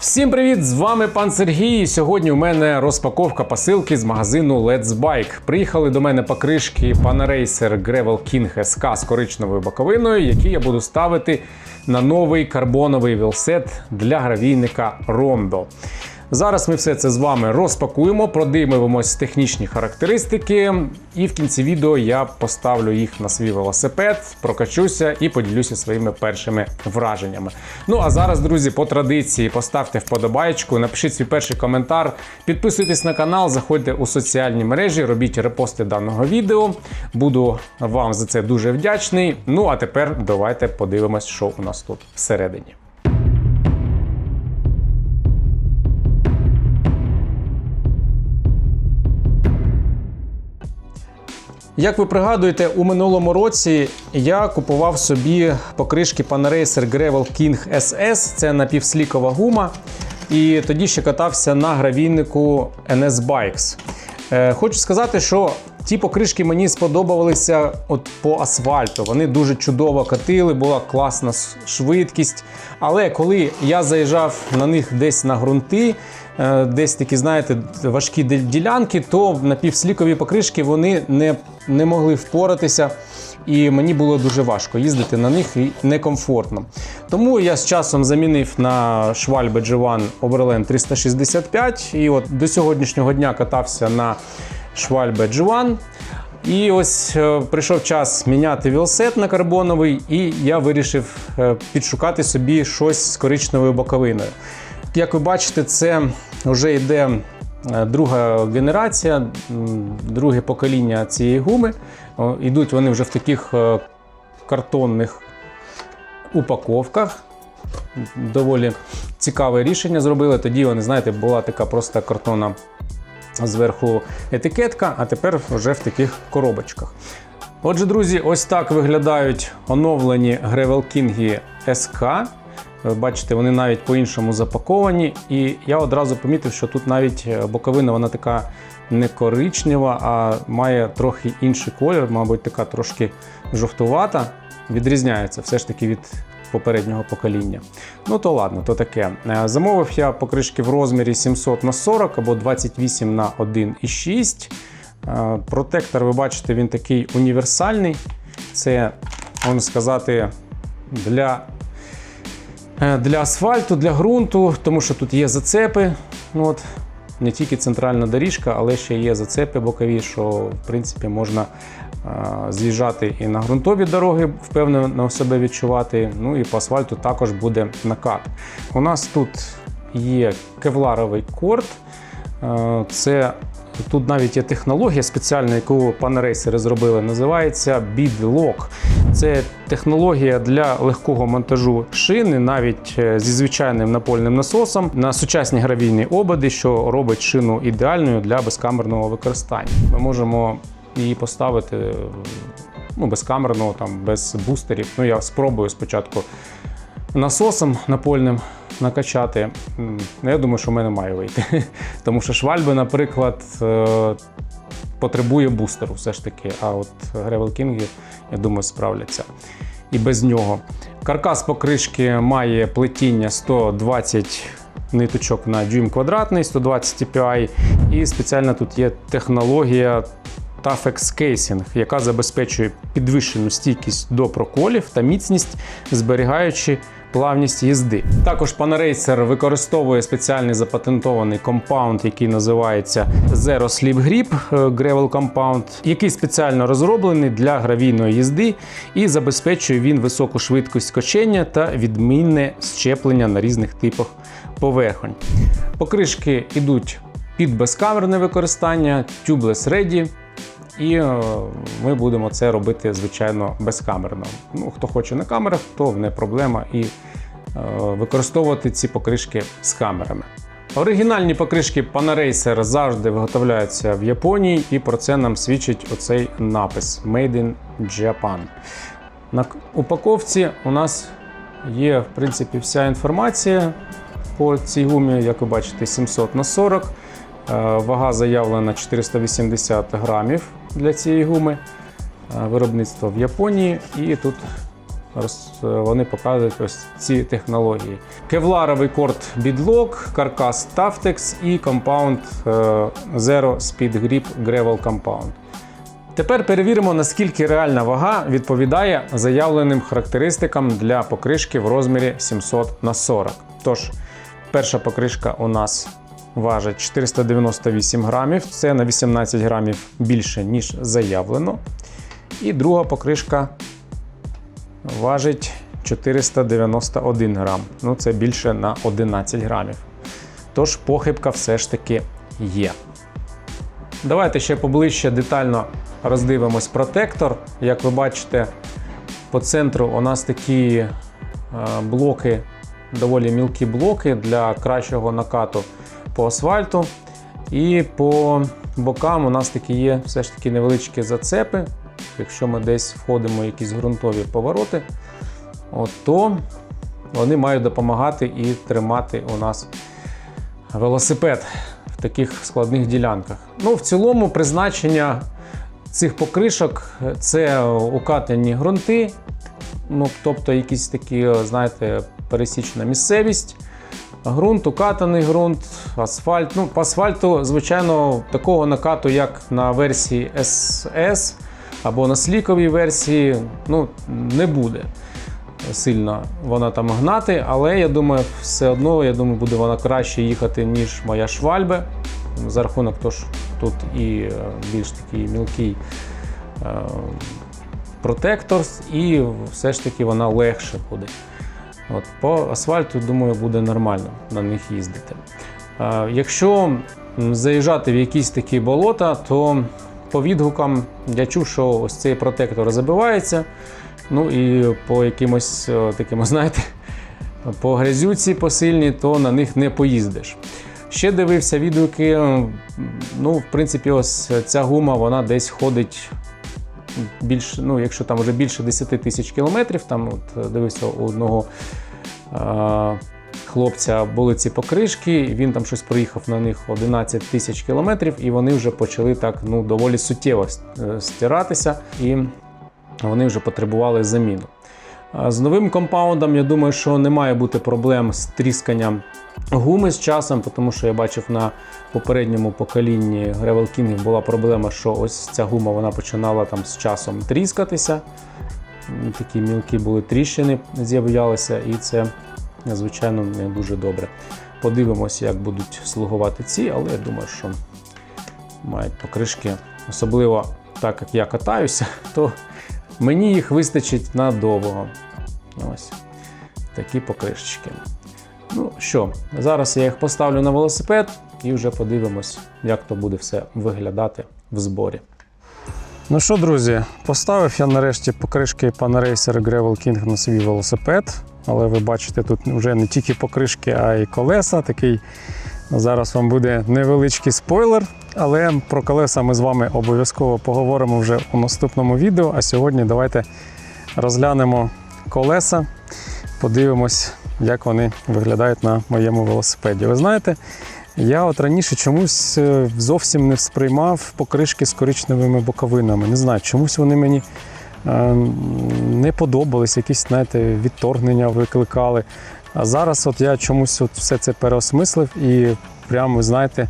Всім привіт! З вами пан Сергій. Сьогодні у мене розпаковка посилки з магазину Let's Bike. Приїхали до мене покришки Panaracer Gravel King SK з коричневою боковиною, які я буду ставити на новий карбоновий вілсет для гравійника Rondo. Зараз ми все це з вами розпакуємо, продивимось технічні характеристики, і в кінці відео я поставлю їх на свій велосипед, прокачуся і поділюся своїми першими враженнями. Ну а зараз, друзі, по традиції поставте вподобайку, напишіть свій перший коментар, підписуйтесь на канал, заходьте у соціальні мережі, робіть репости даного відео. Буду вам за це дуже вдячний. Ну а тепер давайте подивимось, що у нас тут всередині. Як ви пригадуєте, у минулому році я купував собі покришки Panaracer Gravel King SS, це напівслікова гума. І тоді ще катався на гравійнику NS Bikes. Е, хочу сказати, що ті покришки мені сподобалися от по асфальту. Вони дуже чудово катили, була класна швидкість. Але коли я заїжджав на них десь на ґрунти, десь такі, знаєте, важкі ділянки, то напівслікові покришки вони не, не могли впоратися. І мені було дуже важко їздити на них і некомфортно. Тому я з часом замінив на Schwalbe G1 Oberland 365. І от до сьогоднішнього дня катався на Schwalbe G1. І ось е, прийшов час міняти велосипед на карбоновий, і я вирішив е, підшукати собі щось з коричневою боковиною. Як ви бачите, це вже йде е, друга генерація, друге покоління цієї гуми. О, Ідуть вони вже в таких е, картонних упаковках. Доволі цікаве рішення зробили. Тоді вони, знаєте, була така просто картонна зверху етикетка, а тепер вже в таких коробочках. Отже, друзі, ось так виглядають оновлені SK. Ви бачите, вони навіть по-іншому запаковані. І я одразу помітив, що тут навіть е, боковина вона така не коричнева, а має трохи інший колір, мабуть, така трошки жовтувата. Відрізняється все ж таки від попереднього покоління. Ну то ладно, то таке. Е, Замовив я покришки в розмірі 700 на 40 або 28 на 1,6. Е, Протектор, ви бачите, він такий універсальний. Це, можна сказати, для Е, для асфальту, для ґрунту, тому що тут є зацепи. Ну, от, не тільки центральна доріжка, але ще є зацепи бокові, що в принципі можна е, з'їжджати і на ґрунтові дороги, впевнено себе відчувати. Ну і по асфальту також буде накат. У нас тут є кевларовий корд. Е, Це Тут навіть є технологія спеціальна, яку панерейсери зробили, називається BidLock. Це технологія для легкого монтажу шини, навіть е, зі звичайним напольним насосом на сучасні гравійні ободи, що робить шину ідеальною для безкамерного використання. Ми можемо її поставити ну, безкамерно, там, без бустерів. Ну, я спробую спочатку насосом напольним накачати. Я думаю, що в мене має вийти. Тому що швальби, наприклад, е, потребує бустеру все ж таки. А от Gravel King, я думаю, справляться і без нього. Каркас покришки має плетіння 120 ниточок на дюйм квадратний, 120 TPI. І спеціально тут є технологія Tafex Casing, яка забезпечує підвищену стійкість до проколів та міцність, зберігаючи плавність їзди. Також Panaracer використовує спеціальний запатентований компаунд, який називається Zero Slip Grip е, Gravel Compound, який спеціально розроблений для гравійної їзди і забезпечує він високу швидкість кочення та відмінне щеплення на різних типах поверхонь. Покришки йдуть під безкамерне використання, tubeless ready, і е, ми будемо це робити, звичайно, безкамерно. Ну, хто хоче на камерах, то не проблема і е, використовувати ці покришки з камерами. Оригінальні покришки Panaracer завжди виготовляються в Японії, і про це нам свідчить оцей напис Made in Japan. На упаковці у нас є, в принципі, вся інформація по цій гумі, як ви бачите, 700 на 40. Е, Вага заявлена 480 грамів для цієї гуми. Е, Виробництво в Японії. І тут вони показують ось ці технології. Кевларовий корд бідлок, каркас Taftex і компаунд е, Zero Speed Grip Gravel Compound. Тепер перевіримо, наскільки реальна вага відповідає заявленим характеристикам для покришки в розмірі 700 на 40. Тож, перша покришка у нас важить 498 грамів, це на 18 грамів більше, ніж заявлено. І друга покришка важить 491 грам. Ну, це більше на 11 грамів. Тож похибка все ж таки є. Давайте ще поближче детально роздивимось протектор. Як ви бачите, по центру у нас такі е, блоки, доволі мілкі блоки для кращого накату по асфальту. І по бокам у нас такі є все ж таки невеличкі зацепи. Якщо ми десь входимо в якісь ґрунтові повороти, от, то вони мають допомагати і тримати у нас велосипед в таких складних ділянках. Ну, в цілому, призначення цих покришок це укатані ґрунти, ну, тобто якісь такі, знаєте, пересічна місцевість. Ґрунт, укатаний ґрунт, асфальт. Ну, по асфальту, звичайно, такого накату, як на версії SS або на сліковій версії, ну, не буде сильно вона там гнати, але я думаю, все одно я думаю, буде вона краще їхати, ніж моя швальбе. За рахунок того, що тут і е, більш такий мілкий е, протектор, і все ж таки вона легше буде. От, по асфальту, думаю, буде нормально на них їздити. Е, Якщо заїжджати в якісь такі болота, то по відгукам я чув, що ось цей протектор забивається. Ну і по якимось е, таким, знаєте, по грязюці посильні, то на них не поїздиш. Ще дивився відгуки. Ну, в принципі, ось ця гума вона десь ходить більш, ну, якщо там вже більше 10 тисяч кілометрів, там от дивився у одного е хлопця були ці покришки, він там щось проїхав на них 11 тисяч кілометрів, і вони вже почали так ну, доволі суттєво е, стиратися, і вони вже потребували заміну. З новим компаундом, я думаю, що не має бути проблем з трісканням гуми з часом, тому що я бачив на попередньому поколінні Gravel King була проблема, що ось ця гума вона починала там з часом тріскатися. Такі мілкі були тріщини, з'являлися, і це, звичайно, не дуже добре. Подивимося, як будуть слугувати ці, але я думаю, що мають покришки. Особливо так як я катаюся, то мені їх вистачить надовго. Ось такі покришечки. Ну що, зараз я їх поставлю на велосипед і вже подивимось, як то буде все виглядати в зборі. Ну що, друзі, поставив я нарешті покришки Panaracer Gravel King на свій велосипед. Але ви бачите, тут вже не тільки покришки, а й колеса. Такий зараз вам буде невеличкий спойлер. Але про колеса ми з вами обов'язково поговоримо вже у наступному відео. А сьогодні давайте розглянемо колеса, подивимось, як вони виглядають на моєму велосипеді. Ви знаєте, я от раніше чомусь е, зовсім не сприймав покришки з коричневими боковинами. Не знаю, чомусь вони мені е, не подобались, якісь знаєте, відторгнення викликали. А зараз от я чомусь от все це переосмислив і прямо, ви знаєте,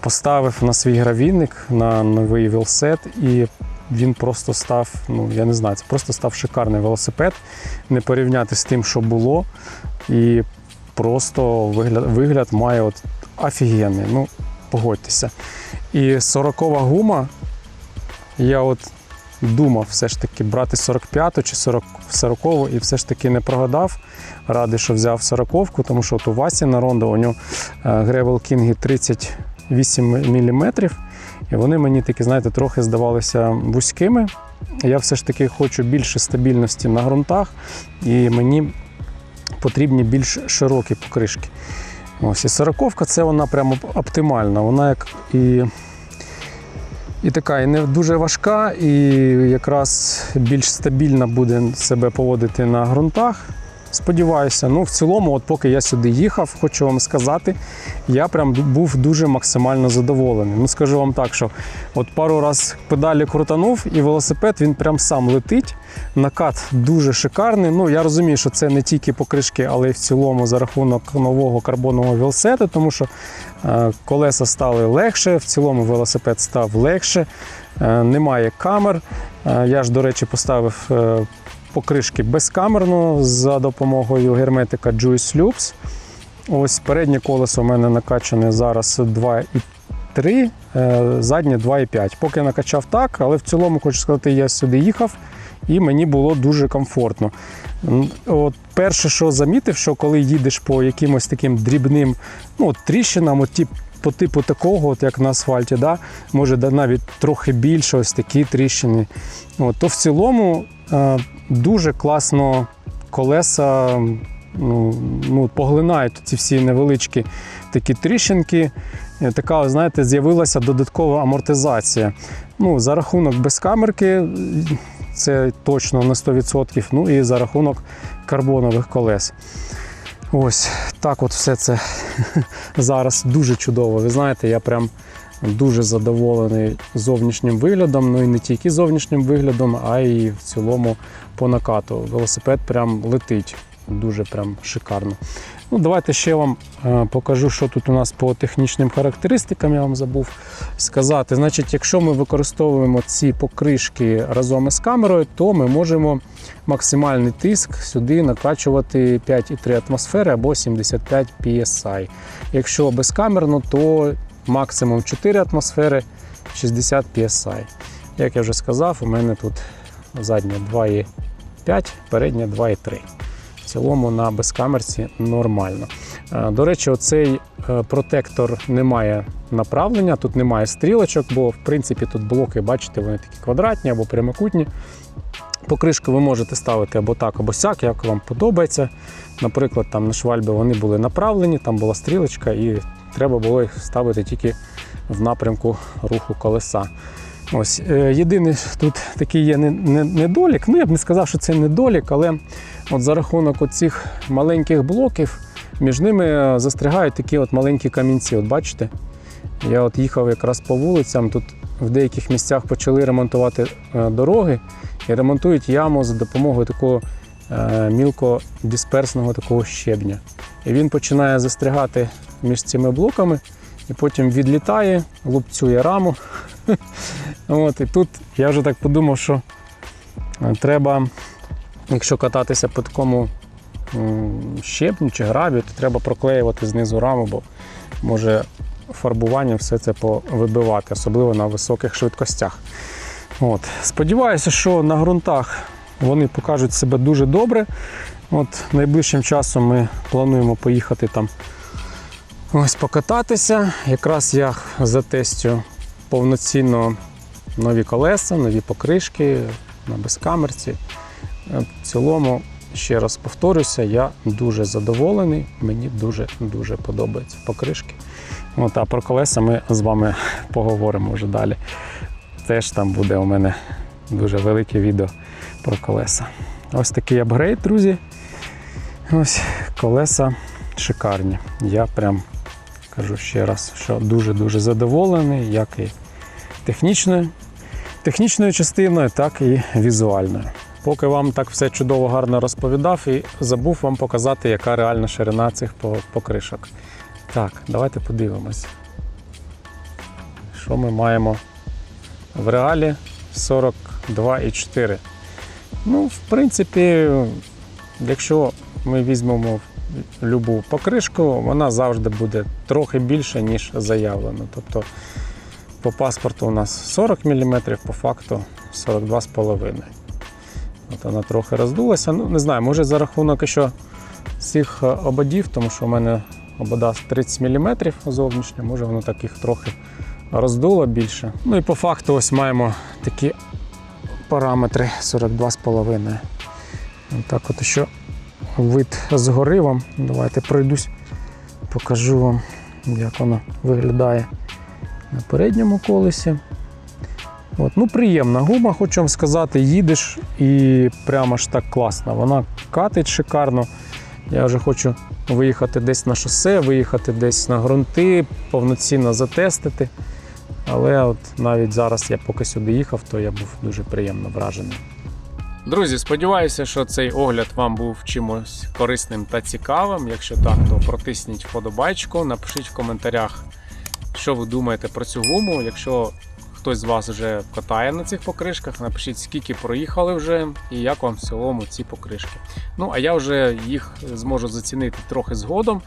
поставив на свій гравійник на новий велсет, і він просто став, ну я не знаю, це просто став шикарний велосипед. Не порівняти з тим, що було. І просто вигляд, вигляд має от офігенний. Ну, погодьтеся. І 40 гума. Я от думав все ж таки брати 45-ту чи 40, 40 і все ж таки не прогадав. Радий, що взяв 40-ку, тому що от у Васі на Рондо у нього е, Gravel King 38 мм. І вони мені такі, знаєте, трохи здавалися вузькими. Я все ж таки хочу більше стабільності на ґрунтах, і мені потрібні більш широкі покришки. Ось і сороковка це вона прямо оптимальна. Вона як і, і така, і не дуже важка, і якраз більш стабільно буде себе поводити на ґрунтах. Сподіваюся, ну в цілому, от поки я сюди їхав, хочу вам сказати, я прям був дуже максимально задоволений. Ну скажу вам так, що от пару раз педалі крутанув, і велосипед він прям сам летить. Накат дуже шикарний. Ну я розумію, що це не тільки покришки, але й в цілому за рахунок нового карбонового велосету, тому що е, колеса стали легше, в цілому велосипед став легше, е, немає камер. Е, я ж, до речі, поставив покришки безкамерно за допомогою герметика Juice Loops. Ось переднє колесо у мене накачане зараз 2,3, е, заднє 2,5. Поки накачав так, але в цілому хочу сказати, я сюди їхав і мені було дуже комфортно. От перше, що замітив, що коли їдеш по якимось таким дрібним ну, от тріщинам, от ті, по типу такого, от як на асфальті, да, може навіть трохи більше ось такі тріщини, от, то в цілому дуже класно колеса ну, ну, поглинають ці всі невеличкі такі тріщинки. Е, Така, знаєте, з'явилася додаткова амортизація. Ну, за рахунок безкамерки, це точно на 100%, ну і за рахунок карбонових колес. Ось так от все це зараз дуже чудово. Ви знаєте, я прям дуже задоволений зовнішнім виглядом. Ну і не тільки зовнішнім виглядом, а й в цілому по накату. Велосипед прям летить. Дуже прям шикарно. Ну, Давайте ще вам е, покажу, що тут у нас по технічним характеристикам, я вам забув сказати. Значить, якщо ми використовуємо ці покришки разом із камерою, то ми можемо максимальний тиск сюди накачувати 5,3 атмосфери або 75 PSI. Якщо безкамерно, то максимум 4 атмосфери 60 PSI. Як я вже сказав, у мене тут задня 2,5, передня 2,3. В цілому на безкамерці нормально. Е, До речі, оцей е, протектор не має направлення, тут немає стрілочок, бо в принципі тут блоки, бачите, вони такі квадратні або прямокутні. Покришку ви можете ставити або так, або сяк, як вам подобається. Наприклад, там на швальбі вони були направлені, там була стрілочка, і треба було їх ставити тільки в напрямку руху колеса. Ось е, єдиний тут такий є не- не- недолік. Ну я б не сказав, що це недолік, але от за рахунок цих маленьких блоків між ними е, застрягають такі от маленькі камінці. От бачите? Я от їхав якраз по вулицям. Тут в деяких місцях почали ремонтувати е, дороги і ремонтують яму за допомогою такого мілкодисперсного такого щебня. І він починає застрягати між цими блоками, і потім відлітає, лупцює раму. От, і тут я вже так подумав, що е, треба, якщо кататися по такому щебню чи гравію, то треба проклеювати знизу раму, бо може фарбування все це повибивати, особливо на високих швидкостях. От. Сподіваюся, що на ґрунтах вони покажуть себе дуже добре. От Найближчим часом ми плануємо поїхати там ось покататися. Якраз я затестю повноцінно нові колеса, нові покришки на безкамерці. Е, В цілому, ще раз повторюся, я дуже задоволений. Мені дуже-дуже подобаються покришки. От, а про колеса ми з вами поговоримо вже далі. Теж там буде у мене дуже велике відео про колеса. Ось такий апгрейд, друзі. Ось колеса шикарні. Я прям кажу ще раз, що дуже-дуже задоволений, як і технічною, технічною частиною, так і візуальною. Поки вам так все чудово гарно розповідав і забув вам показати, яка реальна ширина цих покришок. Так, давайте подивимось. Що ми маємо в реалі 42,4. Ну, в принципі, якщо ми візьмемо любу покришку, вона завжди буде трохи більше, ніж заявлено. Тобто по паспорту у нас 40 мм, по факту 42,5. От вона трохи роздулася. Ну, не знаю, може за рахунок ще цих е, ободів, тому що у мене обода 30 мм зовнішня, може воно так їх трохи роздуло більше. Ну і по факту ось маємо такі параметри 42,5. Так от що вид згори вам. Давайте пройдусь, покажу вам, як воно виглядає на передньому колесі. От, ну, приємна гума, хочу вам сказати, їдеш і прямо ж так класно. Вона катить шикарно. Я вже хочу виїхати десь на шосе, виїхати десь на ґрунти, повноцінно затестити. Але от навіть зараз я поки сюди їхав, то я був дуже приємно вражений. Друзі, сподіваюся, що цей огляд вам був чимось корисним та цікавим. Якщо так, то протисніть вподобайку, напишіть в коментарях, що ви думаєте про цю гуму. Якщо хтось з вас вже катає на цих покришках, напишіть, скільки проїхали вже і як вам в цілому ці покришки. Ну, а я вже їх зможу зацінити трохи згодом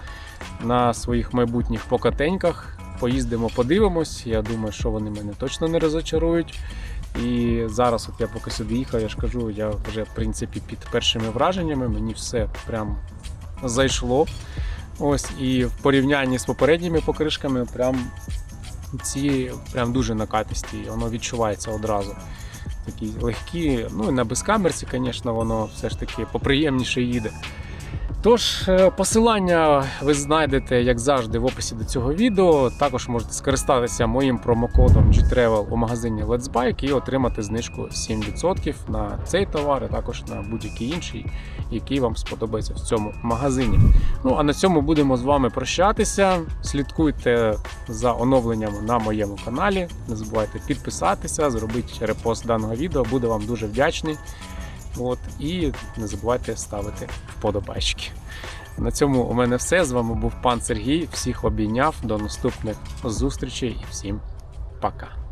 на своїх майбутніх покатеньках. Поїздимо, подивимось. Я думаю, що вони мене точно не розочарують. І зараз, от я поки сюди їхав, я ж кажу, я вже в принципі під першими враженнями, мені все прям зайшло. Ось, і в порівнянні з попередніми покришками, прям ці прям дуже накатисті, воно відчувається одразу. Такі легкі, ну і на безкамерці, звісно, воно все ж таки поприємніше їде. Тож, е, посилання ви знайдете, як завжди, в описі до цього відео. Також можете скористатися моїм промокодом GTravel у магазині Let's Bike і отримати знижку 7% на цей товар, а також на будь-який інший, який вам сподобається в цьому магазині. Ну а на цьому будемо з вами прощатися. Слідкуйте за оновленнями на моєму каналі. Не забувайте підписатися, зробити репост даного відео. Буду вам дуже вдячний. От, і не забувайте ставити вподобайки. На цьому у мене все. З вами був пан Сергій. Всіх обійняв. До наступних зустрічей і всім пока.